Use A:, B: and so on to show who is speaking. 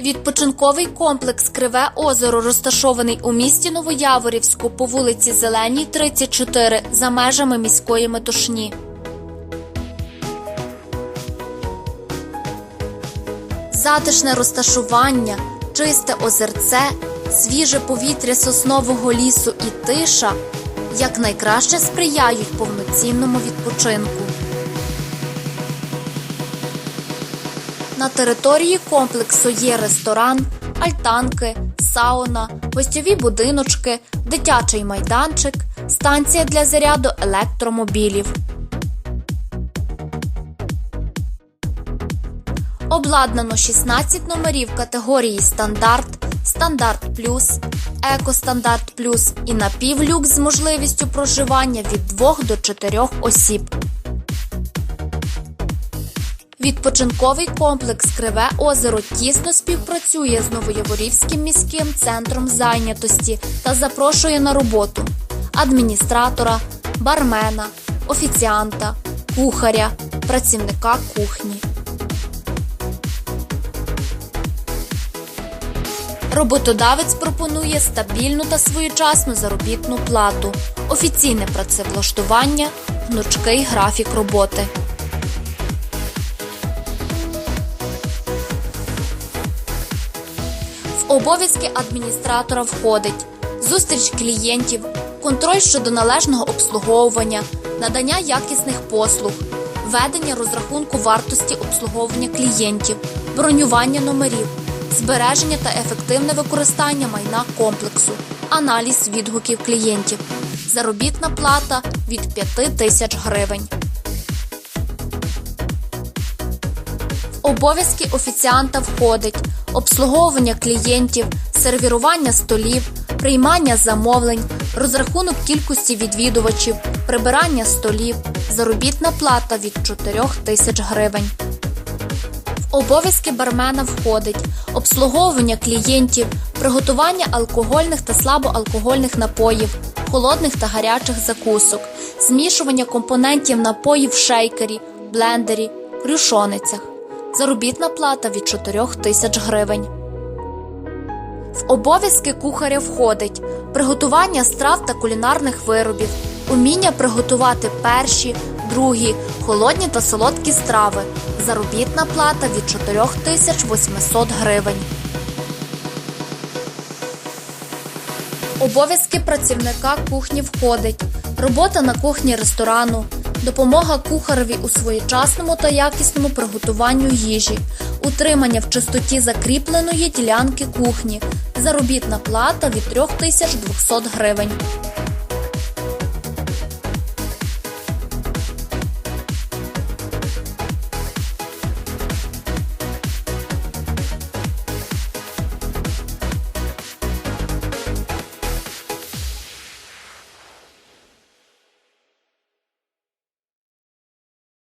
A: Відпочинковий комплекс Криве озеро розташований у місті Новояворівську по вулиці Зеленій, 34 за межами міської метушні. Затишне розташування, чисте озерце, свіже повітря соснового лісу і тиша якнайкраще сприяють повноцінному відпочинку. На території комплексу є ресторан, альтанки, сауна, гостьові будиночки, дитячий майданчик, станція для заряду електромобілів. Обладнано 16 номерів категорії стандарт, стандарт плюс, екостандарт плюс і напівлюкс з можливістю проживання від 2 до 4 осіб. Відпочинковий комплекс Криве озеро тісно співпрацює з Новояворівським міським центром зайнятості та запрошує на роботу адміністратора, бармена, офіціанта, кухаря, працівника кухні. Роботодавець пропонує стабільну та своєчасну заробітну плату, офіційне працевлаштування, гнучкий графік роботи. Обов'язки адміністратора входить. Зустріч клієнтів, контроль щодо належного обслуговування, надання якісних послуг, ведення розрахунку вартості обслуговування клієнтів, бронювання номерів, збереження та ефективне використання майна комплексу, аналіз відгуків клієнтів, заробітна плата від 5 тисяч гривень. Обов'язки офіціанта входить обслуговування клієнтів, сервірування столів, приймання замовлень, розрахунок кількості відвідувачів, прибирання столів, заробітна плата від 4 тисяч гривень. В обов'язки бармена входить обслуговування клієнтів, приготування алкогольних та слабоалкогольних напоїв, холодних та гарячих закусок, змішування компонентів напоїв в шейкері, блендері, крюшоницях. Заробітна плата від 4 тисяч гривень. В обов'язки кухаря входить приготування страв та кулінарних виробів, уміння приготувати перші, другі, холодні та солодкі страви. Заробітна плата від 4800 гривень. Обов'язки працівника кухні входить робота на кухні ресторану, допомога кухареві у своєчасному та якісному приготуванню їжі, утримання в чистоті закріпленої ділянки кухні, заробітна плата від 3200 гривень.